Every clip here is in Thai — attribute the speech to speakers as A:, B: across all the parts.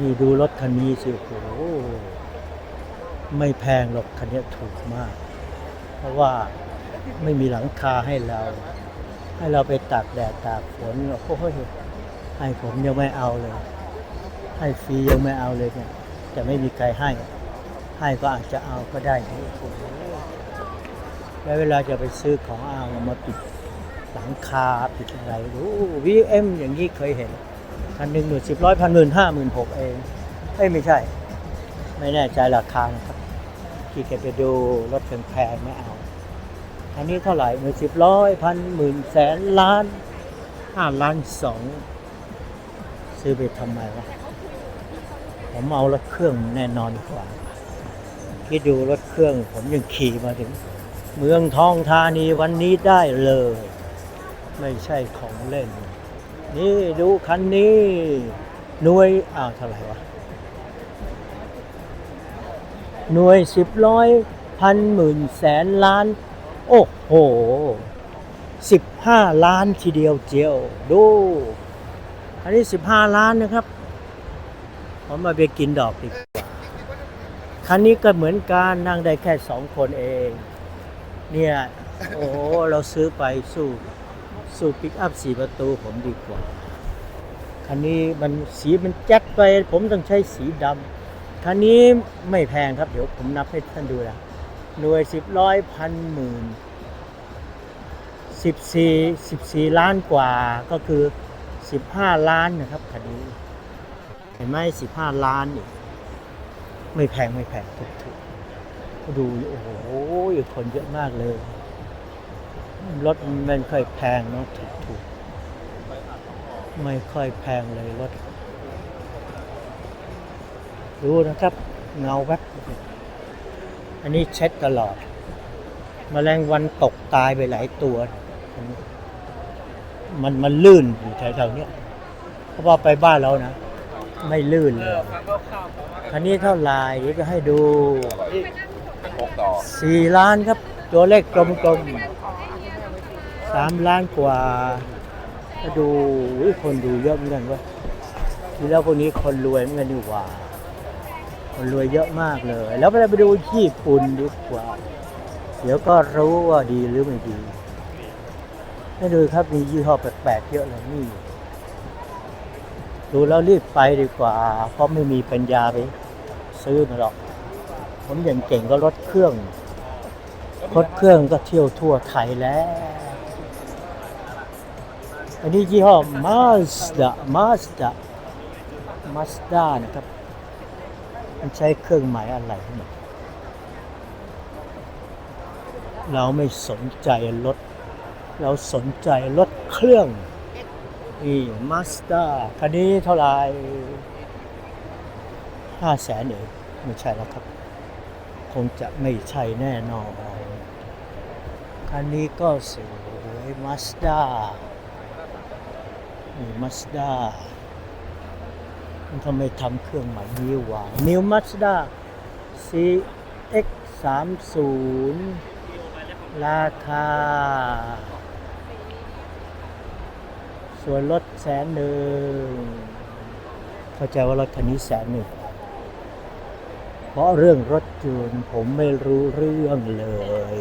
A: นี่ดูรถคันนี้สิโอ้โหไม่แพงหรอกคันนี้ถูกมาก เพราะว่าไม่มีหลังคาให้เรา ให้เราไปตากแดดตากฝนโอ้โหให้ผมยังไม่เอาเลย ให้ฟรียังไม่เอาเลยเนี่ยแต่ไม่มีใครให้ ให้ก็อาจจะเอาก็ได้โอ้โหแล้วเวลาจะไปซื้อของเอามาปิดหลังคาปิดอะไรดูวีเอ็มอย่างนี้เคยเห็น คันหนึ่งหมื่นสิบร้อยพันหมื่นห้าหมื่นหกเองเอ้ยไม่ใช่ ไม่แน่ใจราคานะครับที่แกไปดูรถแพงๆไม่เอา อันนี้เท่าไหร่หมื่นสิบร้อยพันหมื่นแสนล้านห้าล้านสองซื้อไปทำไมวะผมเอารถเครื่องแน่นอนกว่า คิดดูรถเครื่อง ผมยังขี่มาถึง เมืองทองธานีวันนี้ได้เลย ไม่ใช่ของเล่น นี่ดูคันนี้หน่วยอ้าวเท่าไหร่วะหน่วยสิบร้อยพันหมื่นแสนล้าน โอ้โหสิบห้าล้านทีเดียวเจียว ดู อันนี้สิบห้าล้านนะครับ ผมมาไปกินดอกดีกว่าคันนี้ก็เหมือนกันนั่งได้แค่สองคนเอง เนี่ย โอ้เราซื้อไปสู้ สู้ปิกอัพสี่ประตูผมดีกว่า คันนี้มันสีมันแจ๊ดไป ผมต้องใช้สีดำคันนี้ไม่แพงครับ เดี๋ยวผมนับให้ท่านดูนะหน่วยสิบร้อยพันหมื่นสิบสี่สิบสี่ล้านกว่าก็คือสิบห้าล้านนะครับคันนี้ เห็นไหมสิบห้าล้านนี่ไม่แพงไม่แพงถูกถูกๆดู โอ้โหคนเยอะมากเลย รถมันไม่ค่อยแพงเนาะถูกถูกๆไม่ค่อยแพงเลยรถดูนะครับเงาแวบอันนี้เช็ดตลอดแมลงวันตกตายไปหลายตัวอันนี้มันมันลื่นอยู่แถวๆเนี้ยเพราะว่าไปบ้านเรานะ ไม่ลื่นเลยอันนี้เท่าไหร่เดี๋ยวจะให้ดู
B: พกต่อ
A: สี่ล้านครับ ตัวเลขกลมๆ สามล้านกว่าก็ดูคนดูเยอะเหมือนกันวะทีแล้วพวกนี้คนรวยเหมือนกันดีกว่า คนรวยเยอะมากเลย แล้วเราไปดูญี่ปุ่นดีกว่า เดี๋ยวก็รู้ว่าดีหรือไม่ดีให้ดูครับมียี่ห้อแปลกๆเยอะเลยนี่ดูแล้วรีบไปดีกว่า เพราะไม่มีปัญญาไปซื้อมาหรอก ผมอย่างเก่งก็รถเครื่องรถเครื่องก็เที่ยวทั่วไทยแล้ว อันนี้ยี่ห้อ Mazda Mazda Mazda นะครับ มันใช้เครื่องหมายอะไรเนี่ยเราไม่สนใจรถ เราสนใจรถเครื่องนี่มาสด้าคันนี้เท่าไหร่ห้าแสนเองไม่ใช่แล้วครับ คงจะไม่ใช่แน่นอนคันนี้ก็สวยมาสด้า มาสด้ามันทำไมทำเครื่องหม่นี้วะ New Mazda CX 3 0ราคา ส่วนรถแสนหนึ่งเข้าใจว่ารถคันนี้แสนหนึ่งเพราะเรื่องรถยนผมไม่รู้เรื่องเลย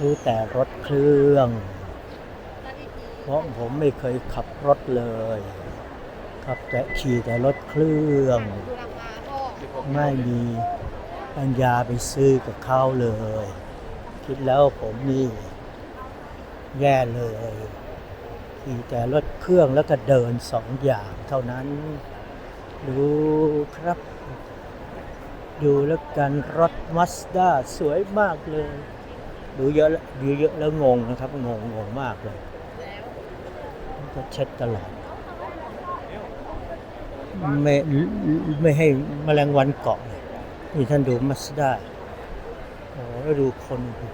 A: รู้แต่รถเครื่อง เพราะผมไม่เคยขับรถเลย ขับแต่ขี่แต่รถเครื่อง ไม่มีปัญญาไปซื้อกับเขาเลย คิดแล้วผมนี่แย่เลยขี่แต่รถเครื่องแล้วก็เดินสองอย่างเท่านั้น ดูครับ ดูแล้วกันรถมัสด้าสวยมากเลย ดูเยอะดูเยอะแล้วงงนะครับ งงงงมากเลย ก็เช็ดตลอด ไม่ไม่ให้แมลงวันเกาะเลยนี่ท่านดูมัสด้าโอ้แล้วดูคนดิ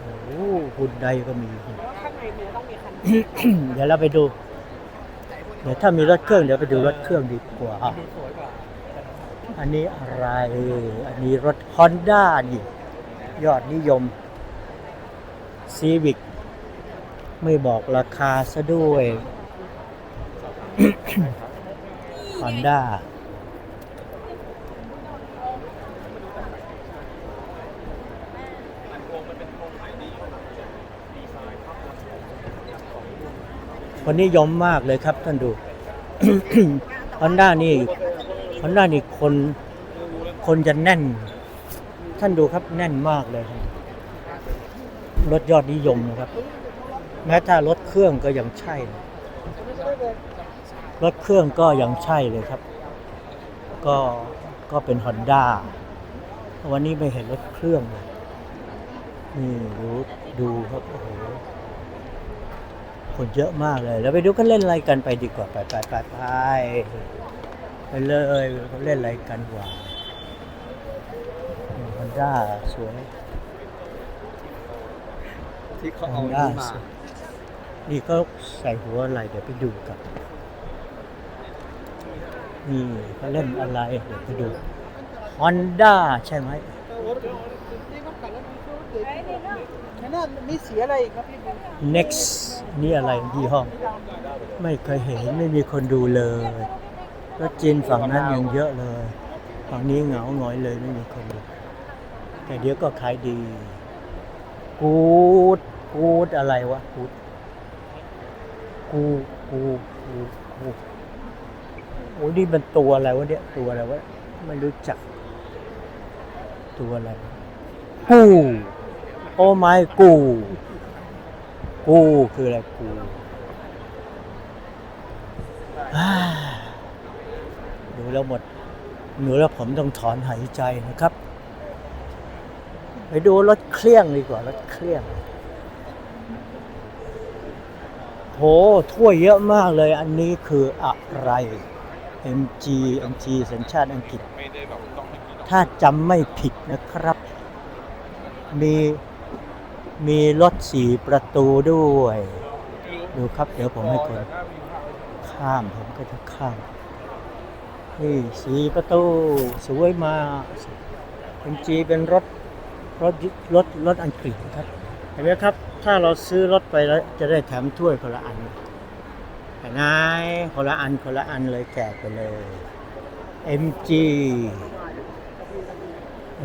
A: โอ้หุ่นใดก็มี
C: ข้างในเนื้อต้องมีคัน
A: เดี๋ยวเราไปดู เดี๋ยวถ้ามีรถเครื่องเดี๋ยวไปดูรถเครื่องดีกว่า
C: ดูสวยกว่า
A: อันนี้อะไร อันนี้รถ Honda นี่ ยอดนิยม Civic ไม่บอกราคาซะด้วยฮอนด้าคนนิยมมากเลยครับท่านดูฮอนด้านี่ฮอนด้านี่คน คนจะแน่น ท่านดูครับแน่นมากเลยครับรถยอดนิยมนะครับ แม้ถ้ารถเครื่องก็ยังใช่เลยรถเครื่องก็ยังใช่เลยครับ ก็ก็เป็นฮอนด้าวันนี้ไม่เห็นรถเครื่องเลยนี่ดูดูครับโอ้โหคนเยอะมากเลย แล้วไปดูกันเล่นอะไรกันไปดีกว่าไปไปไปไปไปเลยเขาเล่นอะไรกันวะฮอนด้าสวย
B: ที่เขา
A: ฮ
B: เอา
A: อน
B: อัน
A: ด้า
B: นี้มา
A: สวย นี่ก็ใส่หัวอะไรเดี๋ยวไปดูกันนี่เขาเล่นอะไรเดี๋ยวไปดูฮอนด้าใช่ไหม
C: แค่นั้นมีสีอะไรอีกครับพี่บุ๊ค
A: next นี่อะไรยี่ห้อไม่เคยเห็นไม่มีคนดูเลยรถจีนฝั่งนั้นยังเยอะเลยฝั่งนี้เหงาหงอยเลยไม่มีคนดูแต่เดี๋ยวก็ขายดี กูดกูดอะไรวะกูด กูกูกูกูโอ้นี่มันตัวอะไรวะเนี่ยตัวอะไรวะไม่รู้จัก ตัวอะไรกูโอ้ไม่กู กูคืออะไรกูดูแล้วหมดหนูแล้วผมต้องถอนหายใจนะครับ ไปดูรถเครื่องดีกว่ารถเครื่อง โหถ้วยเยอะมากเลยอันนี้คืออะไร MG MG สัญชาติอังกฤษ
B: ไม่ได้แบบต้องให้กินหรอก
A: ถ้าจำไม่ผิดนะครับ มีมีรถสี่ประตูด้วย ดูครับเดี๋ยวผมให้คนข้ามผมก็จะข้าม นี่สีประตู สวยมากเป็นจีเป็นรถรถรถรถอังกฤษนะครับ เห็นไหมครับ ถ้าเราซื้อรถไปแล้วจะได้แถมถ้วยคนละอันเห็นไหมคนละอันคนละอันเลยแจกไปเลย MG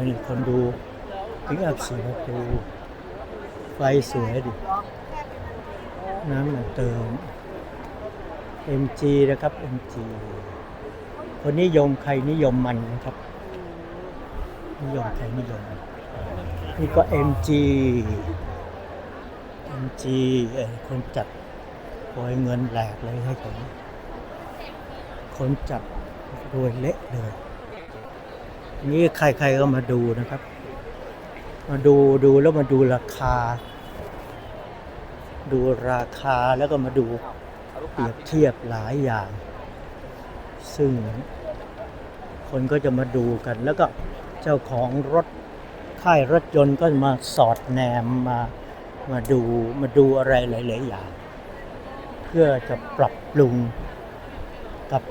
A: นี่คนดูพิกอัพสีประตูไฟสวยดิ น้ำมันเติม MG นะครับ MG คนนิยมใครนิยมมันนะครับ นิยมใครนิยมนี่ก็ MG MG เอ่อคนจัดโอยเงินแหลกเลยให้ผมคนจัดรวยเละเลยนี่ใครๆก็มาดูนะครับ มาดูดูแล้วมาดูราคา ดูราคาแล้วก็มาดูเปรียบเทียบหลายอย่าง ซึ่งคนก็จะมาดูกัน แล้วก็เจ้าของรถค่ายรถยนต์ก็มาสอดแนมมา มาดูมาดูอะไรหลาย ๆ อย่าง เพื่อจะปรับปรุงกับ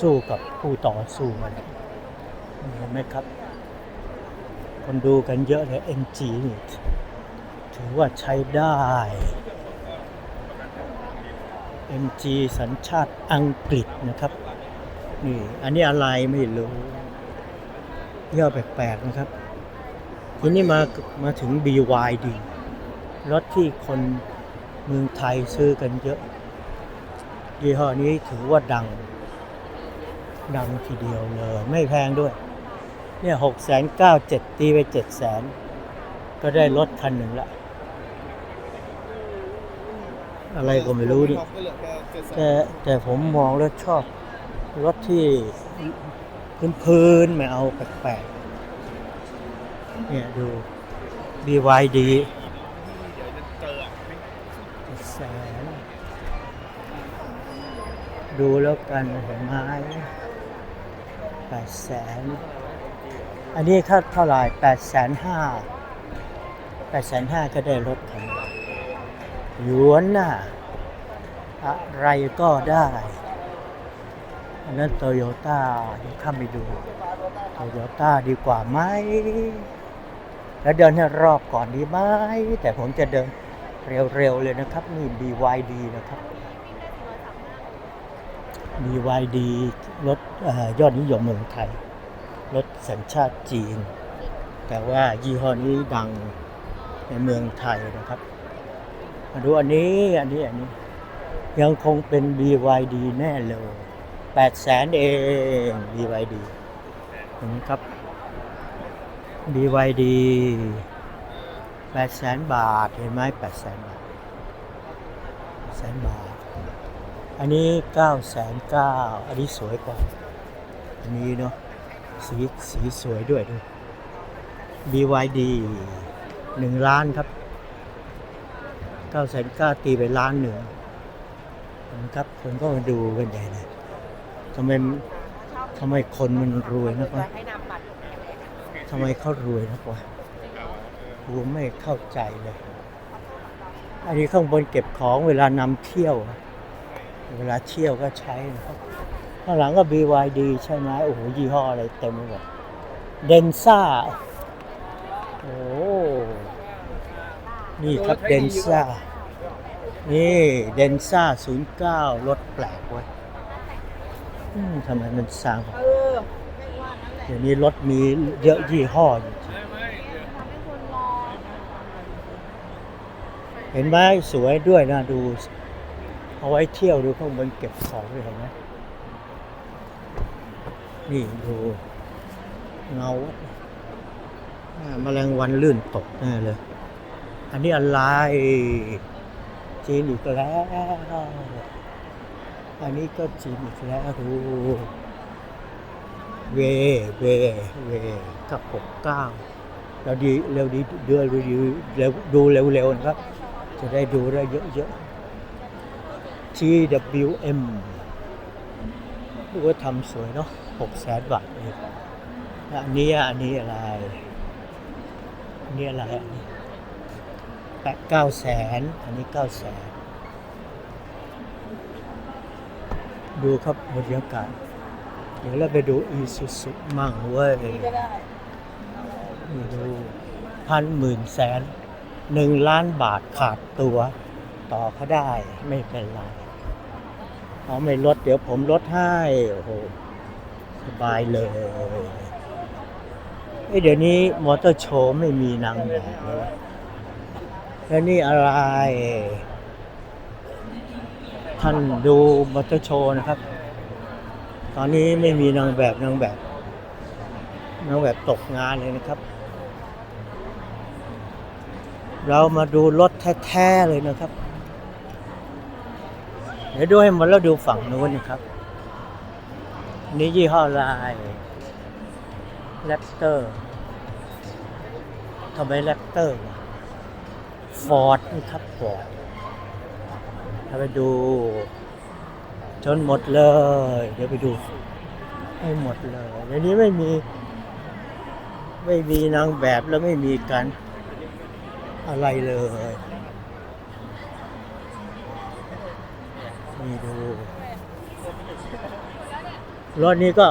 A: สู้กับผู้ต่อสู้มันเห็นไหมครับ คนดูกันเยอะเลย MG นี่ถือว่าใช้ได้ MG สัญชาติอังกฤษนะครับ นี่อันนี้อะไรไม่รู้เยี่ยแปลก ๆ นะครับ ทีนี้มามาถึง BYD รถที่คนเมืองไทยซื้อกันเยอะยี่ห้อนี้ถือว่าดัง ดังทีเดียวเลย ไม่แพงด้วย เนี่ยหกแสนเก้าเจ็ดตีไปเจ็ดแสนก็ได้รถคันหนึ่งละ อะไรก็ไม่รู้นี่แต่แต่ผมมองแล้วชอบ รถที่พื้นๆไม่เอาแปลกๆเนี่ยดู BYD แสน ดูแล้วกันเห็นไหมแปดแสนอันนี้ค่าเท่าไหร่แปดแสนห้าแปดแสนห้าก็ได้รถคันนี้หยวนน่ะ อะไรก็ได้ อันนั้นโตโยต้าเดี๋ยวข้ามไปดูโตโยต้าดีกว่าไหม แล้วเดินให้รอบก่อนดีไหม แต่ผมจะเดินเร็วๆเลยนะครับ นี่ BYD นะครับ BYD รถเออยอดนิยมเมืองไทย รถสัญชาติจีน แต่ว่ายี่ห้อนี้ดังในเมืองไทยนะครับ มาดูอันนี้อันนี้อันนี้ ยังคงเป็น BYD แน่เลยแปดแสนเอง BYD เห็นไหมครับ BYD แปดแสนบาท เห็นไหมแปดแสนบาทแสนบาท อันนี้เก้าแสนเก้าอันนี้สวยกว่า อันนี้เนาะสีสีสวยด้วยดู BYD หนึ่งล้านครับเก้าแสนเก้าตีไปล้านหนึ่งนะครับคนก็มาดูกันใหญ่เลยทำไมทำไมคนมันรวยนักวะ
C: ให้นำบัตร
A: ทำไมเขารวยนักวะกูไม่เข้าใจเลย อันนี้ข้างบนเก็บของเวลานำเที่ยว เวลาเที่ยวก็ใช้นะครับข้างหลังก็ BYD ใช่ไหมโอ้โห ยี่ห้ออะไรเต็มไปหมดเดนซ่าโอ้นี่ครับเดนซ่านี่เดนซ่า09รถแปลกเว้ยอืมทำไมมันสร้าง
C: เออไม่ว่านั่นแหละ
A: เดี๋ยวนี้รถมีเยอะยี่ห้อจริง
C: ทำให้คนรอ
A: ๆเห็นไหมสวยด้วยนะดู เอาไว้เที่ยวดูข้างบนเก็บของด้วยเห็นไหมนี่ดูเงาแมลงวันลื่นตกแน่เลย อันนี้อะไรจีนอีกแล้ว อันนี้ก็จีนอีกแล้วดูเว เว เวกับหกเก้าเราดีเร็วดีเดือนดูเร็วดูเร็วๆนะครับ จะได้ดูได้เยอะๆ TWM ดูว่าทำสวยเนาะหกแสนบาทเองอันนี้อันนี้อะไรอันนี้อะไรอันนี้แปดเก้าแสนอันนี้เก้าแสนดูครับบรรยากาศเดี๋ยวเราไปดูอีซูซุมั่งเว้ย
C: นี่ก็ได้
A: นี่ดูพันหมื่นแสนหนึ่งล้านบาทขาดตัว ต่อเขาได้ไม่เป็นไร เขาไม่ลดเดี๋ยวผมลดให้โอ้โหสบายเลยเอ้เดี๋ยวนี้มอเตอร์โชว์ไม่มีนางแบบแล้วนะแล้วนี่อะไร ท่านดูมอเตอร์โชว์นะครับ ตอนนี้ไม่มีนางแบบนางแบบนางแบบตกงานเลยนะครับ เรามาดูรถแท้ๆเลยนะครับ เดี๋ยวดูให้หมดแล้วดูฝั่งนู้นนะครับ นี่ยี่ห้ออะไรแรปเตอร์ทำไมแรปเตอร์ฟอร์ดนี่ครับฟอร์ดถ้าไปดู จนหมดเลย เดี๋ยวไปดูให้หมดเลยเดี๋ยวนี้ไม่มี ไม่มีนางแบบแล้วไม่มีการอะไรเลย นี่ดูรถนี้ก็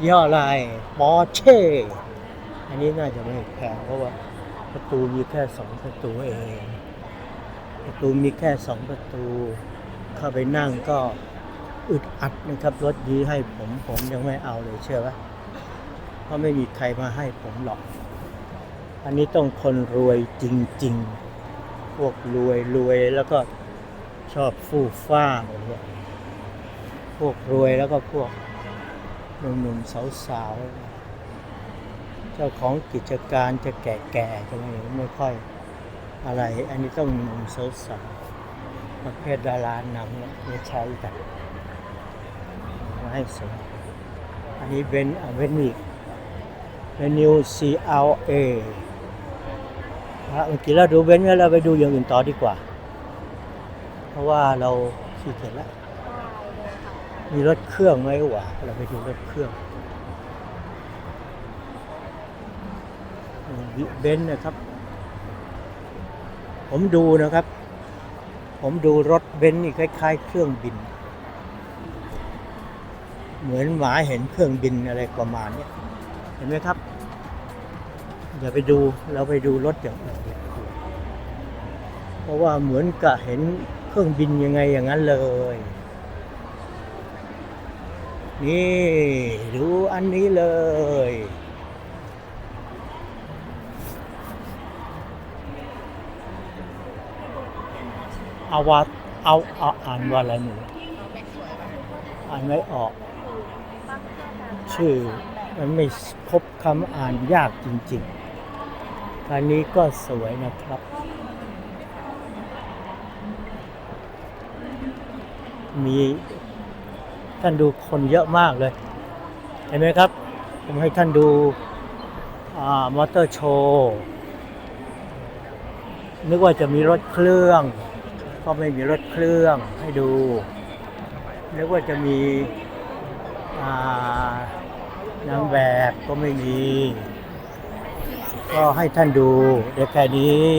A: ยี่ห้ออะไรปอร์เช่อันนี้น่าจะไม่แพงเพราะว่าประตูมีแค่สองประตูเอง ประตูมีแค่สองประตู เข้าไปนั่งก็อึดอัดนะครับ รถยี้ให้ผมผมยังไม่เอาเลยเชื่อไหมเพราะไม่มีใครมาให้ผมหรอก อันนี้ต้องคนรวยจริง ๆ พวกรวยรวยแล้วก็ ชอบฟู่ฟ้าแบบเนี้ยพวกรวยแล้วก็พวกหนุ่มๆสาวๆ เจ้าของกิจการจะแก่ๆจะไม่ไม่ค่อยอะไร อันนี้ต้องหนุ่มสาวๆประเภทดารานำเนี่ยไม่ใช้กันมาให้สวยอันนี้เบนเบนอีกเบนนิว CLA ฮะเมื่อกี้เราดูเบนซ์แล้วเราไปดูอย่างอื่นต่อดีกว่า ราะว่าเราขี้เกียจแล้ว มีรถเครื่องไหมวะเราไปดูรถเครื่องเบนซ์นะครับ ผมดูนะครับ ผมดูรถเบนซ์นี่คล้าย ๆ เครื่องบิน เหมือนหมาเห็นเครื่องบินอะไรประมาณเนี้ยเห็นไหมครับ อย่าไปดูเราไปดูรถอย่างอื่นดีกว่าเพราะว่าเหมือนกับเห็น เครื่องบินยังไงอย่างนั้นเลย นี่ดูอันนี้เลยเอาว่าเอาเอาอ่านว่าอะไรหนูอ่านไม่ออก ชื่อมันไม่พบคำอ่านยากจริงๆอันนี้ก็สวยนะครับ มีท่านดูคนเยอะมากเลย เห็นไหมครับ ผมให้ท่านดูอมอเตอร์โชว์นึกว่าจะมีรถเครื่อง ก็ไม่มีรถเครื่องให้ดู นึกว่าจะมีนางแบบก็ไม่มี ก็ให้ท่านดูเดี๋ยวแค่นี้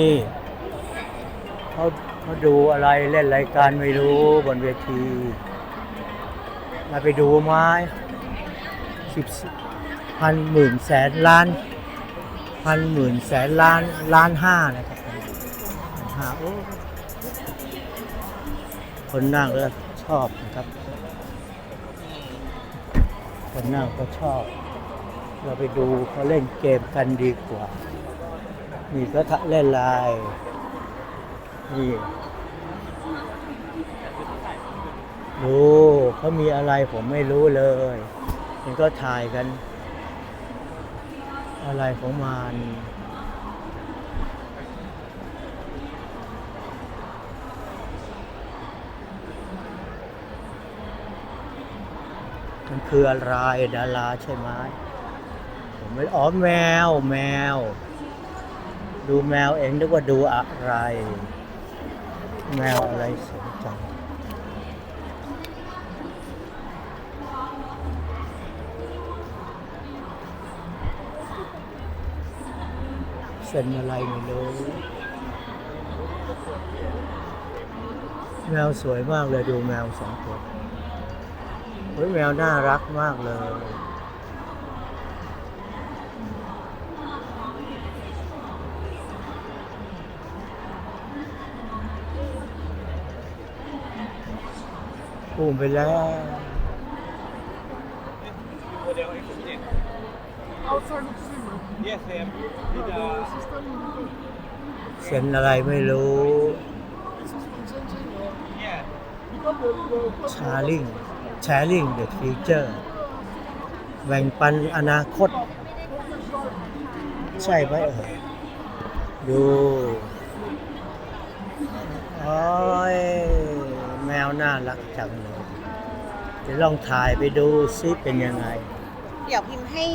A: เขา เขาดูอะไรเล่นรายการไม่รู้บนเวทีมาไปดูไม้สิบพันหมื่นแสนล้านพันหมื่นแสนล้านล้านห้านะครับห้าโอ้คนนั่งก็ชอบนะครับ คนนั่งก็ชอบ เราไปดูเขาเล่นเกมกันดีกว่านี่ก็ทะเล่นลาย นี่ดูเขามีอะไรผมไม่รู้เลยมันก็ถ่ายกัน อะไรของมันมันคืออะไรดาราใช่ไหมผมไม่อ๋อแมว แมว ดูแมวเองนึกว่าดูอะไร แมวอะไรสนใจงเส้นอะไรไม่รู้แมวสวยมากเลยดูแมวสองตัวเฮ้ยแมวน่ารักมากเลย ปูมไปแล้ว
B: โมเดล X7
C: outside of Zimmer.
B: Yes same with
C: The
B: the
C: system in
A: เซ็นอะไรไม่รู้
C: this has been changing. Uh,
B: yeah
C: because the, the
A: ชาลิงแชร์ลิงเดอะฟิวเจอร์แบ่งปันอนาคต ใช่ไหมเอ่ยดูโอ้ย แมวน่ารักจังเลยเดี๋ยวลองถ่ายไปดูซิเป็นยังไง
D: เดี๋ยวพิมพ์ให้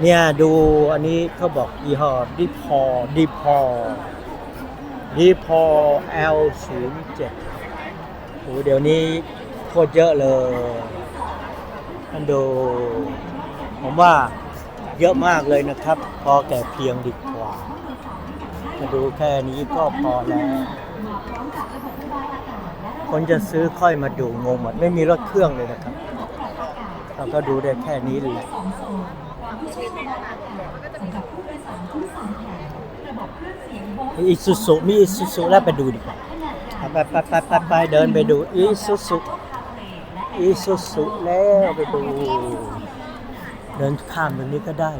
A: เนี่ยดูอันนี้เขาบอกยี่ห้อดิพอดิพอดิพอ L 0 7โอ้เดี๋ยวนี้โคตรเยอะเลยท่านดู ผมว่าเยอะมากเลยนะครับ พอแก่เพียงดีกว่ามาดูแค่นี้ก็พอแล้ว คนจะซื้อค่อยมาดูงงหมดไม่มีรถเครื่องเลยนะครับ เราก็ดูได้แค่นี้แหละอีซูซุมีอีซูซุแล้วไปดูดีกว่าไปไปไปไปไปเดินไปดูอีซูซุอีซูซุแล้วไปดู เดินข้ามตรงนี้ก็ได้